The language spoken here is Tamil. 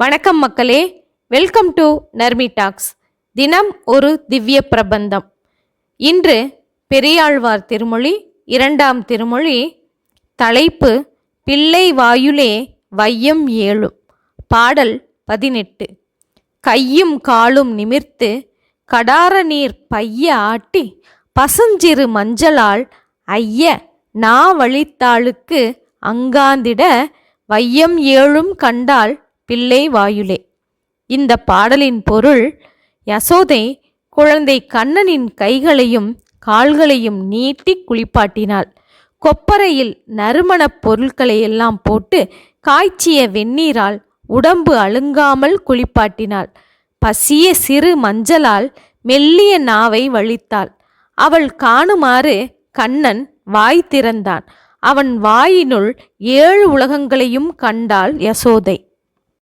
வணக்கம் மக்களே. வெல்கம் டு நர்மி டாக்ஸ் தினம் ஒரு திவ்ய பிரபந்தம். இன்று பெரியாழ்வார் திருமொழி இரண்டாம் திருமொழி தலைப்பு பிள்ளை வாயுலே வையம் ஏழும். பாடல் பதினெட்டு. கையும் காலும் நிமிர்த்து கடார நீர் பைய ஆட்டி பசுஞ்சிறு மஞ்சளால் ஐய நா வழித்தாளுக்கு அங்காந்திட வையம் ஏழும் கண்டால் பிள்ளை வாயுலே இந்த பாடலின் பொருள் யசோதை குழந்தை கண்ணனின் கைகளையும் கால்களையும் நீட்டி குளிப்பாட்டினாள். கொப்பரையில் நறுமணப் பொருட்களை எல்லாம் போட்டு காய்ச்சிய வெந்நீரால் உடம்பு அழுங்காமல் குளிப்பாட்டினாள். பசிய சிறு மஞ்சளால் மெல்லிய நாவை வழித்தாள். அவள் காணுமாறு கண்ணன் வாய் திறந்தான். அவன் வாயினுள் ஏழு உலகங்களையும் கண்டாள் யசோதை.